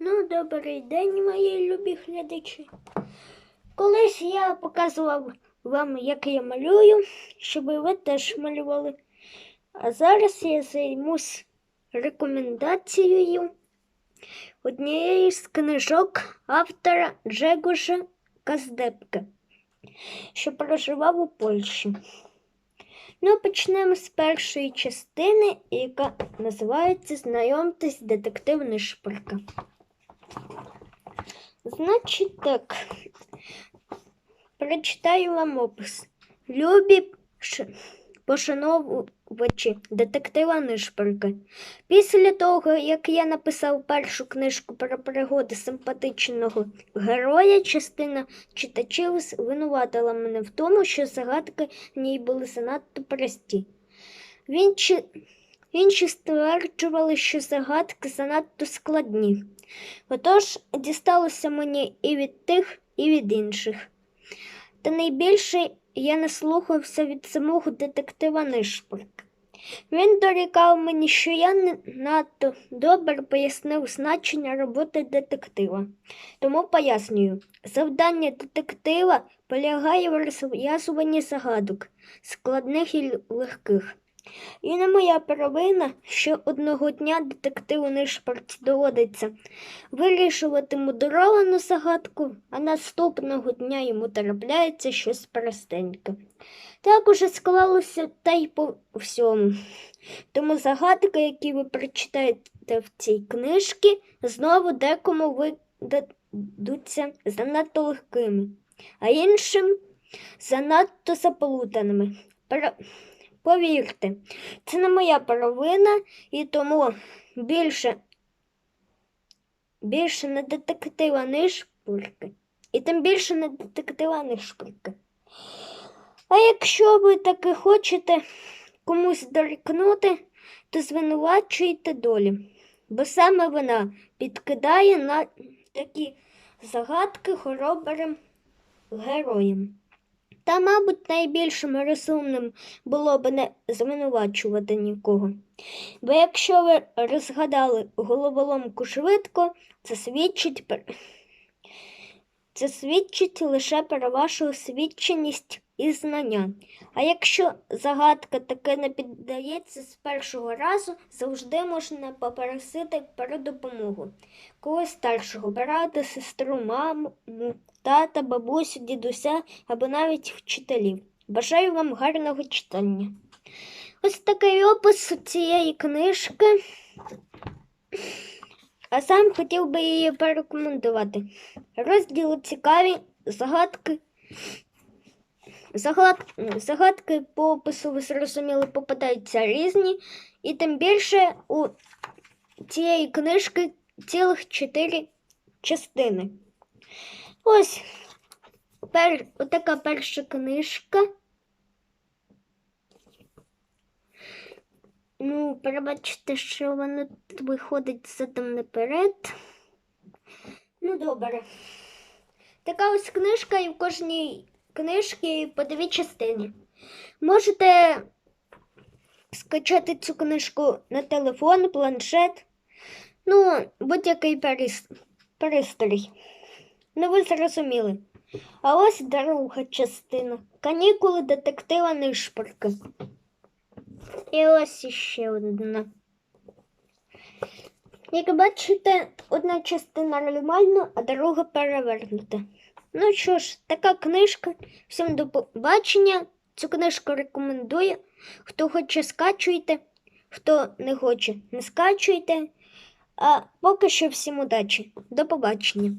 Ну, добрий день, мої любі глядачі. Колись я показував вам, як я малюю, щоб ви теж малювали. А зараз я займусь рекомендацією однієї з книжок автора Джегоша Каздепка, що проживав у Польщі. Ну, почнемо з першої частини, яка називається Знайомтесь, детектив Нишпорка. Значить так, прочитаю вам опис. Любі пошановувачі детектива Нишпорка. Після того, як я написав першу книжку про пригоди симпатичного героя, частина читачів звинуватила мене в тому, що загадки в ній були занадто прості. Інші, інші стверджували, що загадки занадто складні. Отож, дісталося мені і від тих, і від інших. Та найбільше я наслухався від самого детектива Нишпорка. Він дорікав мені, що я не надто добре пояснив значення роботи детектива. Тому пояснюю, завдання детектива полягає в розв'язуванні загадок, складних і легких. І не моя провина, що одного дня детективу Нишпорці доводиться вирішувати мудровану загадку, а наступного дня йому трапляється щось простеньке. Так уже склалося та й по всьому. Тому загадки, які ви прочитаєте в цій книжці, знову декому видадуться занадто легкими, а іншим занадто заплутаними. Повірте, це не моя провина, і тому більше, більше не детектива Нишпурки, і тим більше не детектива Нишпурки. А якщо ви таки хочете комусь дорікнути, то звинувачуйте долі, бо саме вона підкидає на такі загадки хоробрим героям. Та, мабуть, найбільшим розумним було б не звинувачувати нікого. Бо якщо ви розгадали головоломку швидко, це свідчить, це свідчить лише про вашу освіченість і знання. А якщо загадка таки не піддається з першого разу, завжди можна попросити про допомогу. Когось старшого брата, сестру, маму, тата, бабусю, дідуся або навіть вчителів. Бажаю вам гарного читання. Ось такий опис цієї книжки. А сам хотів би її порекомендувати. Розділи цікаві, загадки. Загад... Загадки по опису, ви зрозуміли, попадаються різні, і тим більше у цієї книжки цілих чотири частини. Ось пер... отака перша книжка. Ну, перебачте, що воно тут виходить задом наперед. Ну, добре. Така ось книжка, і в кожній книжці по дві частини. Можете скачати цю книжку на телефон, планшет, ну, будь-який пристрій. Ну, ви зрозуміли. А ось друга частина. Канікули детектива Нишпорка. І ось іще одна. Як бачите, одна частина нормальна, а друга перевернута. Ну що ж, така книжка. Всім до побачення. Цю книжку рекомендую. Хто хоче, скачуйте, хто не хоче, не скачуйте. А поки що всім удачі. До побачення.